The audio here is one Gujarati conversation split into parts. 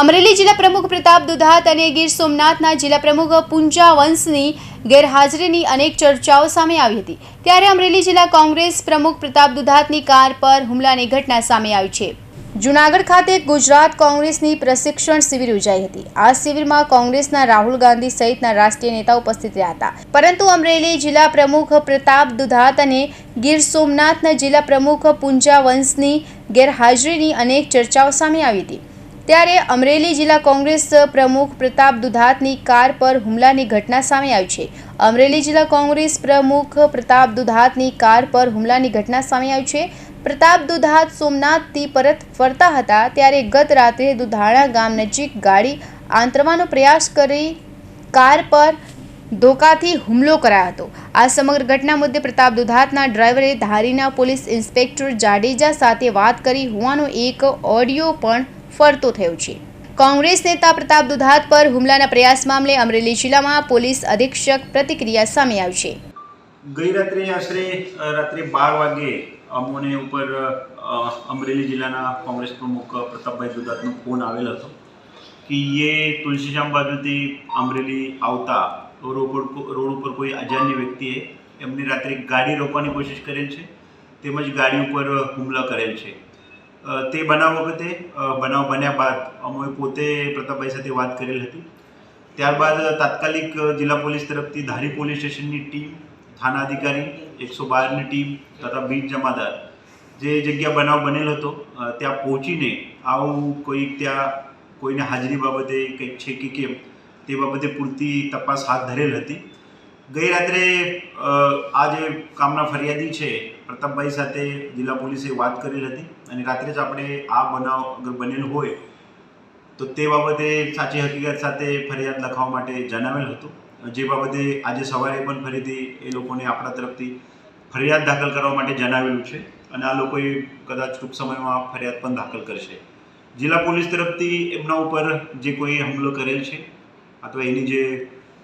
અમરેલી જિલ્લા પ્રમુખ પ્રતાપ દુધાત અને ગીર સોમનાથના જિલ્લા પ્રમુખ પુંજા વંશની ગેરહાજરીની અનેક ચર્ચાઓ સામે આવી હતી. ત્યારે અમરેલી જિલ્લા કોંગ્રેસ પ્રમુખ પ્રતાપ દુધાતની કાર પર હુમલાની ઘટના સામે આવી છે. જુનાગઢ ખાતે ગુજરાત કોંગ્રેસની પ્રશિક્ષણ શિબિર યોજાઈ હતી. આ શિબિરમાં કોંગ્રેસના રાહુલ ગાંધી સહિતના રાષ્ટ્રીય નેતાઓ ઉપસ્થિત રહ્યા હતા. પરંતુ અમરેલી જિલ્લા પ્રમુખ પ્રતાપ દુધાત અને ગીર સોમનાથના જિલ્લા પ્રમુખ પુંજા વંશની ગેરહાજરીની અનેક ચર્ચાઓ સામે આવી હતી. ત્યારે અમરેલી જિલ્લા કોંગ્રેસ પ્રમુખ પ્રતાપ દુધાતની કાર પર હુમલાની ઘટના સામે આવી છે. અમરેલી જિલ્લા કોંગ્રેસ પ્રમુખ પ્રતાપ દુધાતની કાર પર હુમલાની ઘટના સામે આવી છે. પ્રતાપ દુધાત સોમનાથથી પરત ફરતા હતા ત્યારે ગત રાત્રે દુધાણા ગામ નજીક ગાડી આંતરવાનો પ્રયાસ કરી કાર પર ધોકાથી હુમલો કરાયો હતો. આ સમગ્ર ઘટના મુદ્દે પ્રતાપ દુધાતના ડ્રાઈવરે ધારીના પોલીસ ઇન્સ્પેક્ટર જાડેજા સાથે વાત કરી હોવાનો એક ઓડિયો પણ ફરતો થયો છે. કોંગ્રેસ નેતા પ્રતાપ દુધાત પર હુમલાના પ્રયાસ મામલે અમરેલી જિલ્લામાં પોલીસ અધિક્ષક પ્રતિક્રિયા સામે આવી છે. ગઈ રાત્રે આશરે રાત્રે બાર વાગે અમોને ઉપર અમરેલી જિલ્લાના કોંગ્રેસ પ્રમુખ પ્રતાપભાઈ દુધાતનો ફોન આવેલ હતો કે એ તુલસીશ્યામ બાજુથી અમરેલી આવતા રોડ ઉપર રોડ ઉપર કોઈ અજાણ્ય વ્યક્તિએ એમની રાત્રે ગાડી રોકવાની કોશિશ કરેલ છે, તેમજ ગાડી ઉપર હુમલો કરેલ છે. તે બનાવ વખતે બનાવ બન્યા બાદ અમે પોતે પ્રતાપભાઈ સાથે વાત કરેલ હતી. ત્યારબાદ તાત્કાલિક જિલ્લા પોલીસ તરફથી ધારી પોલીસ સ્ટેશનની ટીમ, થાના અધિકારી, એકસો બારની ટીમ તથા બીજ જમાદાર જે જગ્યા બનાવ બનેલો હતો ત્યાં પહોંચીને આવું કોઈ ત્યાં કોઈને હાજરી બાબતે કંઈક છે કે કેમ તે બાબતે પૂરતી તપાસ હાથ ધરેલ હતી. ગઈ રાત્રે આ જે કામના ફરિયાદી છે પ્રતાપભાઈ સાથે જિલ્લા પોલીસે વાત કરેલ હતી અને રાત્રે જ આપણે આ બનાવ અગર બનેલ હોય તો તે બાબતે સાચી હકીકત સાથે ફરિયાદ લખવા માટે જણાવેલ હતું. જે બાબતે આજે સવારે પણ ફરીથી એ લોકોને આપણા તરફથી ફરિયાદ દાખલ કરવા માટે જણાવેલું છે અને આ લોકોએ કદાચ ટૂંક સમયમાં ફરિયાદ પણ દાખલ કરશે. જિલ્લા પોલીસ તરફથી એમના ઉપર જે કોઈ હુમલો કરેલ છે અથવા એની જે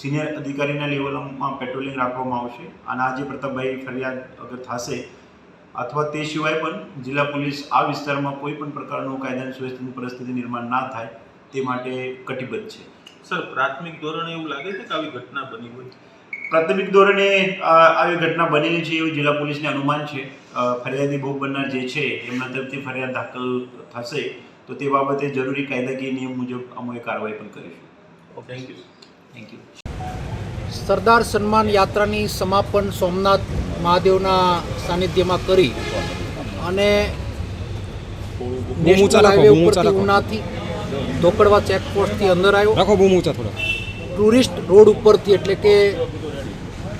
સિનિયર અધિકારીના લેવલમાં પેટ્રોલિંગ રાખવામાં આવશે. અને આજે પ્રતાપભાઈ ફરિયાદ અગર થશે અથવા તે સિવાય પણ જિલ્લા પોલીસ આ વિસ્તારમાં કોઈ પણ પ્રકારનું કાયદાની સુવ્યવસ્થાની પરિસ્થિતિ નિર્માણ ના થાય તે માટે કટિબદ્ધ છે. સર પ્રાથમિક ધોરણે એવું લાગે છે કે આવી ઘટના બની હોય? પ્રાથમિક ધોરણે આવી ઘટના બનેલી છે એવું જિલ્લા પોલીસને અનુમાન છે. ફરિયાદી ભોગ બનનાર જે છે એમના તરફથી ફરિયાદ દાખલ થશે તો તે બાબતે જરૂરી કાયદાકીય નિયમ મુજબ અમે કાર્યવાહી પણ કરીશું. Thank you thank you Sardar સન્માન યાત્રાની સમાપન સોમનાથ મહાદેવના સાનિધ્યમાં કરી અને નેશનલ હાઈવે ઉપરથી ઉનાથી ધોકડવા ચેકપોસ્ટથી અંદર આવ્યો. રાખો બહુ ઊંચા થોડા. ટુરિસ્ટ રોડ ઉપરથી એટલે કે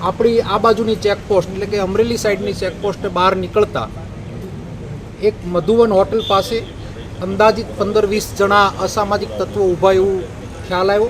આપણી આ બાજુની ચેકપોસ્ટ એટલે કે અમરેલી સાઈડની ચેકપોસ્ટ બહાર નીકળતા એક મધુવન હોટલ પાસે અંદાજિત પંદર વીસ જણા અસામાજિક તત્વો ઊભા એવું ખ્યાલ આવ્યો.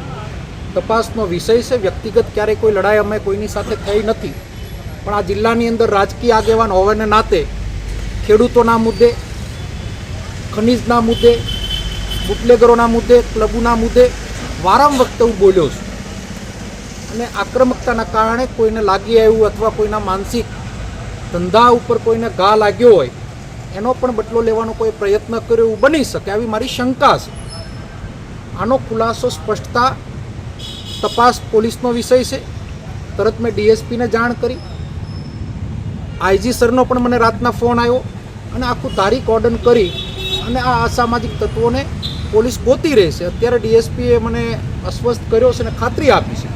તપાસનો વિષય છે. વ્યક્તિગત ક્યારેય કોઈ લડાઈ અમે કોઈની સાથે થઈ નથી. પણ આ જિલ્લાની અંદર રાજકીય આગેવાન હોવાને નાતે ખેડૂતોના મુદ્દે, ખનીજના મુદ્દે, બુટલેગરોના મુદ્દે, ક્લબોના મુદ્દે વારંવાર વખતે હું બોલ્યો છું. અને આક્રમકતાના કારણે કોઈને લાગી આવ્યું અથવા કોઈના માનસિક ધંધા ઉપર કોઈને ઘા લાગ્યો હોય, એનો પણ બદલો લેવાનો કોઈ પ્રયત્ન કર્યો એવું બની શકે, આવી મારી શંકા છે. આનો ખુલાસો સ્પષ્ટતા તપાસ પોલીસનો વિષય છે. તરત મેં ડીએસપીને જાણ કરી. આઈજી સરનો પણ મને રાતના ફોન આવ્યો અને આખું તારીખ ઓર્ડન કરી અને આ અસામાજિક તત્વોને પોલીસ ગોતી રહેશે અત્યારે ડીએસપીએ મને અસ્વસ્થ કર્યો છે અને ખાતરી આપી છે.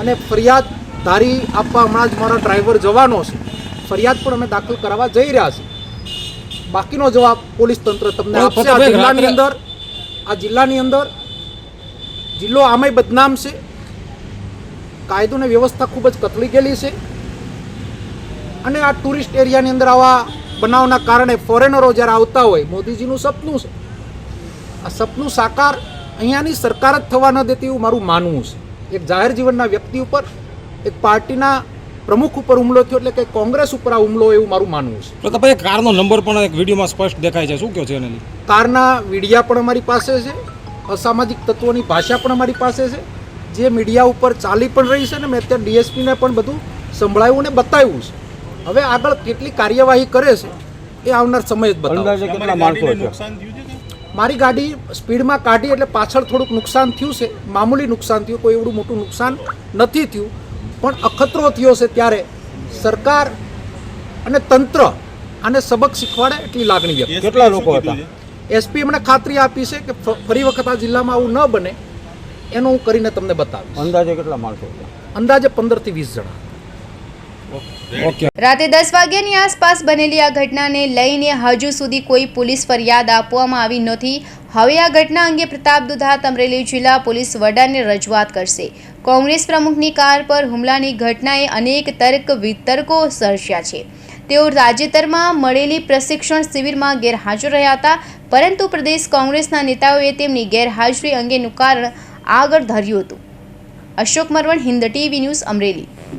અને ફરિયાદ ધારી આપવા હમણાં જ મારા ડ્રાઈવર જવાનો છે. ફરિયાદ પણ અમે દાખલ કરાવવા જઈ રહ્યા છીએ. બાકીનો જવાબ પોલીસ તંત્ર તમને આપશે. આ જિલ્લાની અંદર આ જિલ્લાની અંદર જિલ્લો આમાંય બદનામ છે. કાયદો અને વ્યવસ્થા ખૂબ જ કથળી ગયેલી છે. અને આ ટુરિસ્ટ એરિયાની અંદર આવા બનાવના કારણે ફોરેનરો જ્યારે આવતા હોય મોદીજીનું સપનું છે. આ સપનું સાકાર અહીંયાની સરકાર જ થવા ન દેતી એવું મારું માનવું છે. એક જાહેર જીવનના વ્યક્તિ ઉપર એક પાર્ટીના પ્રમુખ ઉપર હુમલો થયો એટલે કે કોંગ્રેસ ઉપર આ હુમલો એવું મારું માનવું છે. પ્રતાપભાઈ કારનો નંબર પણ એક વિડીયોમાં સ્પષ્ટ દેખાય છે. શું કહો છે એને કારના વીડિયા પણ અમારી પાસે છે. અસામાજિક તત્વોની ભાષા પણ અમારી પાસે છે. જે મીડિયા ઉપર ચાલી પણ રહી છે ને મેં અત્યારે ડીએસપીને પણ બધું સંભળાયું ને બતાવ્યું છે. હવે આગળ કેટલી કાર્યવાહી કરે છે એ આવનાર સમય જ બતાવશે મારી ગાડી સ્પીડમાં કાઢી એટલે પાછળ થોડુંક નુકસાન થયું છે. મામૂલી નુકસાન થયું કોઈ એવડું મોટું નુકસાન નથી થયું. પણ અખતરો થયો છે ત્યારે સરકાર અને તંત્ર આને સબક શીખવાડે એટલી લાગણી વ્યક્ત કેટલા લોકો હતા? એસપી એમણે ખાતરી આપી છે કે ફરી વખત આ જિલ્લામાં આવું ન બને એનું હું કરીને તમને બતાવીશ. અંદાજે કેટલા માણસો અંદાજે પંદરથી વીસ જણા. રાતે દસ વાગ્યાની આસપાસ બનેલી આ ઘટનાને લઈને હજુ સુધી કોઈ પોલીસ ફરિયાદ આપવામાં આવી નથી. હવે આ ઘટના અંગે પ્રતાપ દુધાત અમરેલી જિલ્લા પોલીસ વડાને રજૂઆત કરશે. કોંગ્રેસ પ્રમુખની કાર પર હુમલાની ઘટનાએ અનેક તર્ક વિતર્કો સર્જ્યા છે. તેઓ તાજેતરમાં મળેલી પ્રશિક્ષણ શિબિરમાં ગેરહાજર રહ્યા હતા. પરંતુ પ્રદેશ કોંગ્રેસના નેતાઓએ તેમની ગેરહાજરી અંગેનું કારણ આગળ ધર્યું હતું. Ashok Marvan, Hind TV news Amreli.